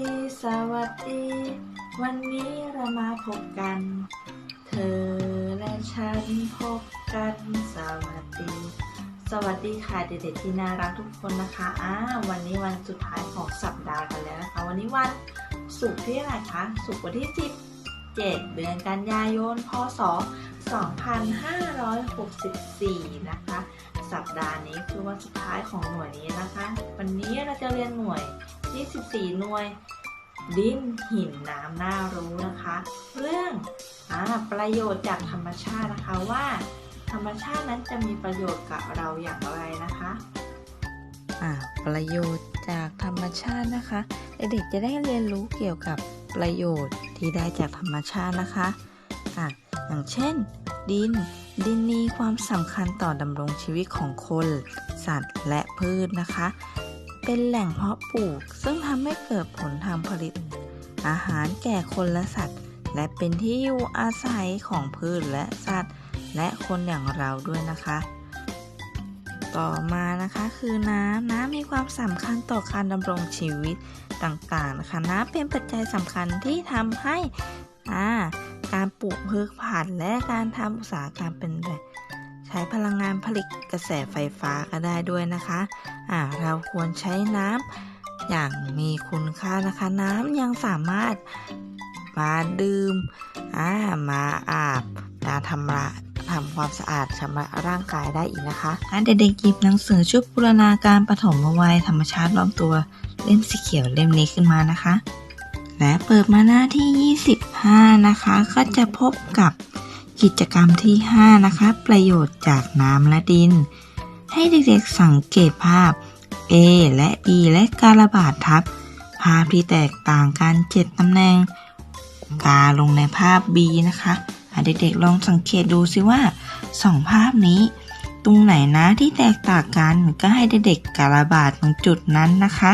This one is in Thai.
สวัสดี วันนี้เรามาพบกัน เธอและฉันพบกันสวัสดี สวัสดีค่ะเด็กๆที่น่ารักทุกคนนะคะอ่าวันนี้วันสุดท้ายของสัปดาห์กันแล้วนะคะวันนี้วันศุกร์ที่อะไรคะศุกร์วันที่ 17 เดือนกันยายน พศ 2564 นะคะสัปดาห์นี้คือวันสุดท้ายของหน่วยนี้นะคะ วันนี้เราจะเรียนหน่วย 24 หน่วย ดินหินน้ำน่ารู้นะคะ เรื่องอประโยชน์จากธรรมชาตินะคะว่า ธรรมชาตินั้นจะมีประโยชน์กับเราอย่างไรนะคะอ่าประโยชน์จากธรรมชาตินะคะเด็กๆจะได้เรียนรู้เกี่ยวกับประโยชน์ที่ได้จากธรรมชาตินะคะอะอย่างเช่น ดิน ดินมีความสำคัญต่อดำรงชีวิตของคน สัตว์และพืชนะคะ เป็นแหล่งเพาะปลูก ซึ่งทำให้เกิดผลทางผลิต อาหารแก่คนและสัตว์ และเป็นที่อยู่อาศัยของพืชและสัตว์ และคนอย่างเราด้วยนะคะ ต่อมานะคะคือน้ำน้ำมีความสำคัญต่อการดำรงชีวิตต่างๆนะคะน้ำเป็นปัจจัยสำคัญที่ทำให้อาการปลูกพืชผักและการทำอุตสาหกรรมเป็นแบบ ใช้พลังงานผลิตกระแสไฟฟ้าก็ได้ด้วยนะคะอ่าเราควรใช้น้ำอย่างมีคุณค่านะคะ น้ำยังสามารถมาดื่มอ่ามาอาบมาทำละทำความสะอาดชำระร่างกายได้อีกนะคะเด็กๆหยิบหนังสือชุดบูรณาการปฐมวัยธรรมชาติรอบตัวเล่มสีเขียวเล่มนี้ขึ้นมานะคะ และเปิดมาหน้าที่ 25 นะคะ ก็จะพบกับ กิจกรรมที่ 5 นะคะ ประโยชน์จากน้ำและดิน ให้เด็กๆสังเกตภาพ A และ B และการระบาดทับ ภาพที่แตกต่างกัน7ตำแหน่ง กาลงในภาพ B นะคะเด็กๆลองสังเกตดูสิว่าสองภาพนี้ ตรงไหนนะที่แตกต่างกันก็ให้เด็กๆการระบาดตรงจุดนั้นนะคะ